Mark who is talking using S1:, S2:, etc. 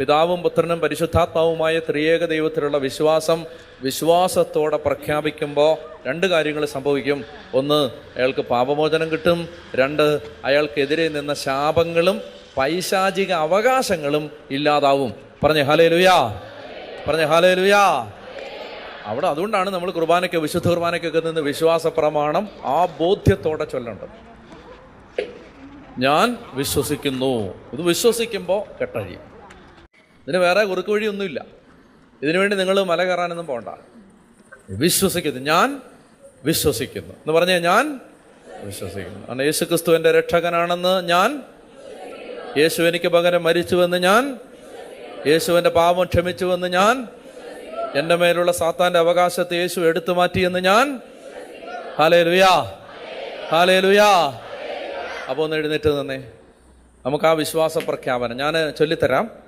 S1: പിതാവും പുത്രനും പരിശുദ്ധാത്മാവുമായ ത്രിയേക ദൈവത്തിലുള്ള വിശ്വാസം വിശ്വാസത്തോടെ പ്രഖ്യാപിക്കുമ്പോൾ രണ്ട് കാര്യങ്ങൾ സംഭവിക്കും. ഒന്ന് അയാൾക്ക് പാപമോചനം കിട്ടും. രണ്ട് അയാൾക്കെതിരെ നിന്ന ശാപങ്ങളും പൈശാചിക അവകാശങ്ങളും ഇല്ലാതാവും. പറഞ്ഞ ഹലേ ലുയാ പറഞ്ഞ ഹലേ ലുയാ അവിടെ അതുകൊണ്ടാണ് നമ്മൾ കുർബാനയ്ക്ക് വിശുദ്ധ കുർബാനയ്ക്കൊക്കെ നിന്ന് വിശ്വാസ പ്രമാണം ആ ബോധ്യത്തോടെ ചൊല്ലേണ്ടത്. ഞാൻ വിശ്വസിക്കുന്നു. ഇത് വിശ്വസിക്കുമ്പോൾ കെട്ടഴിയും. ഇതിന് വേറെ കുറുക്ക് വഴിയൊന്നുമില്ല. ഇതിനുവേണ്ടി നിങ്ങൾ മല കയറാനൊന്നും പോകണ്ട വിശ്വസിക്കുന്നു ഞാൻ വിശ്വസിക്കുന്നു. എന്ന് പറഞ്ഞാൽ ഞാൻ വിശ്വസിക്കുന്നു. കാരണം യേശു ക്രിസ്തു എന്റെ രക്ഷകനാണെന്ന് ഞാൻ യേശു എനിക്ക് പകരം മരിച്ചുവെന്ന് ഞാൻ യേശുവിന്റെ പാപം ക്ഷമിച്ചുവെന്ന് ഞാൻ എന്റെ മേലുള്ള സാത്താന്റെ അവകാശത്തെ യേശു എടുത്തു മാറ്റിയെന്ന് ഞാൻ ഹാലേ ലുയാ ഹാലേ ലുയാ അപ്പോൾ ഒന്ന് എഴുന്നേറ്റ് നിന്നേ. നമുക്ക് ആ വിശ്വാസ പ്രഖ്യാപനം ഞാൻ ചൊല്ലിത്തരാം.